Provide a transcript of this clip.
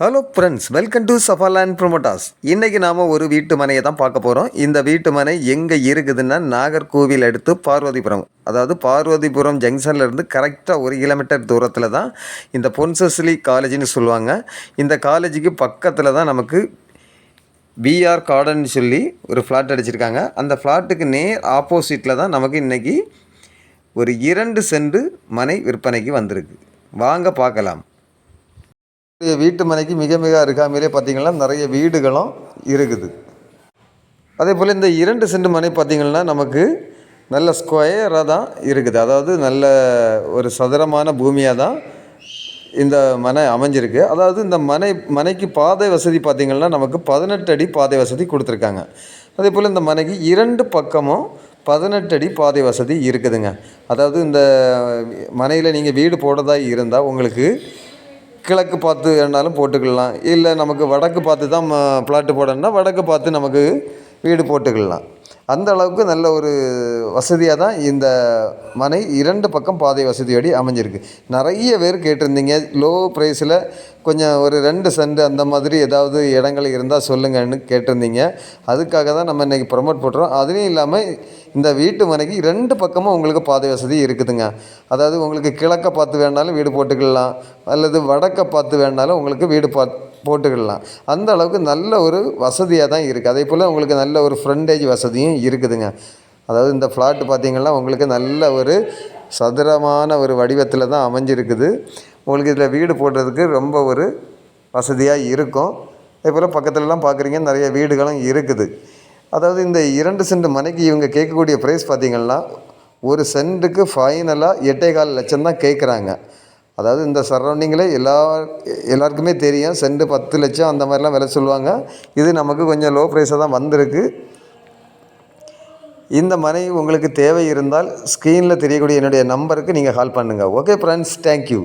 Hello friends welcome to Safa land promoters இன்றைக்கி நாம் ஒரு வீட்டு மனையை தான் பார்க்க போகிறோம் இந்த வீட்டு மனை எங்கே இருக்குதுன்னா நாகர்கோவில் அடுத்து பார்வதிபுரம். அதாவது பார்வதிபுரம் ஜங்ஷன்லேருந்து கரெக்டாக ஒரு கிலோமீட்டர் தூரத்தில் தான் இந்த பொன்சஸ்லி காலேஜ்னு சொல்லுவாங்க. இந்த காலேஜுக்கு பக்கத்தில் தான் நமக்கு பிஆர் கார்டன் சொல்லி ஒரு ஃப்ளாட் அடிச்சிருக்காங்க. அந்த ஃப்ளாட்டுக்கு நேர் ஆப்போசிட்டில் தான் நமக்கு இன்றைக்கி ஒரு இரண்டு சென்ட் மனை விற்பனைக்கு வந்திருக்கு. வாங்க பார்க்கலாம். வீட்டு மனைக்கு மிக மிக அருகாமையிலே பார்த்திங்கன்னா நிறைய வீடுகளும் இருக்குது. அதே போல் இந்த இரண்டு சென்ட் மனை பார்த்திங்கன்னா நமக்கு நல்ல ஸ்கொயராக தான் இருக்குது. அதாவது நல்ல ஒரு சதுரமான பூமியாக தான் இந்த மனை அமைஞ்சிருக்கு. அதாவது இந்த மனை மனைக்கு பாதை வசதி பார்த்திங்கன்னா நமக்கு பதினெட்டு அடி பாதை வசதி கொடுத்துருக்காங்க. அதே போல் இந்த மனைக்கு இரண்டு பக்கமும் பதினெட்டு அடி பாதை வசதி இருக்குதுங்க. அதாவது இந்த மனையில் நீங்கள் வீடு போடுறதா இருந்தால் உங்களுக்கு கிழக்கு பார்த்து வேணாலும் போட்டுக்கலாம். இல்லை நமக்கு வடக்கு பார்த்து தான் பிளாட்டு போடணுன்னா வடக்கு பார்த்து நமக்கு வீடு போட்டுக்கலாம். அந்த அளவுக்கு நல்ல ஒரு வசதியாக தான் இந்த மனை இரண்டு பக்கம் பாதை வசதியோடி அமைஞ்சிருக்கு. நிறைய பேர் கேட்டிருந்தீங்க லோ ப்ரைஸில் கொஞ்சம் ஒரு ரெண்டு சென்ட் அந்த மாதிரி ஏதாவது இடங்கள் இருந்தால் சொல்லுங்கன்னு கேட்டிருந்தீங்க. அதுக்காக தான் நம்ம இன்றைக்கி ப்ரொமோட் பண்ணுறோம் அதுலேயும் இல்லாமல் இந்த வீட்டு மனைக்கு ரெண்டு பக்கமும் உங்களுக்கு பாதை வசதி இருக்குதுங்க. அதாவது உங்களுக்கு கிழக்க பார்த்து வேணாலும் வீடு போட்டுக்கலாம் அல்லது வடக்க பார்த்து வேணாலும் உங்களுக்கு வீடு பார்த்து போட்டுக்கிடலாம். அந்த அளவுக்கு நல்ல ஒரு வசதியாக தான் இருக்குது அதே போல் உங்களுக்கு நல்ல ஒரு ஃப்ரண்டேஜ் வசதியும் இருக்குதுங்க. அதாவது இந்த ஃப்ளாட்டு பார்த்திங்கன்னா உங்களுக்கு நல்ல ஒரு சதுரமான ஒரு வடிவத்தில் தான் அமைஞ்சிருக்குது. உங்களுக்கு இதில் வீடு போடுறதுக்கு ரொம்ப ஒரு வசதியாக இருக்கும். அதே போல் பக்கத்துலலாம் பார்க்குறீங்க நிறைய வீடுகளும் இருக்குது. அதாவது இந்த இரண்டு சென்ட் மனைக்கு இவங்க கேட்கக்கூடிய ப்ரைஸ் பார்த்திங்கன்னா ஒரு சென்ட்டுக்கு ஃபைனலாக எட்டே கால் லட்சம் தான் கேட்குறாங்க அதாவது இந்த சரௌண்டிங்கில் எல்லா எல்லாருக்குமே தெரியும். சென்ட் பத்து லட்சம் அந்த மாதிரிலாம் விலை சொல்லுவாங்க. இது நமக்கு கொஞ்சம் லோ ப்ரைஸாக தான் வந்திருக்கு. இந்த மனை உங்களுக்கு தேவை இருந்தால் ஸ்க்ரீனில் தெரியக்கூடிய என்னுடைய நம்பருக்கு நீங்கள் கால் பண்ணுங்கள் ஓகே ஃப்ரெண்ட்ஸ் தேங்க்யூ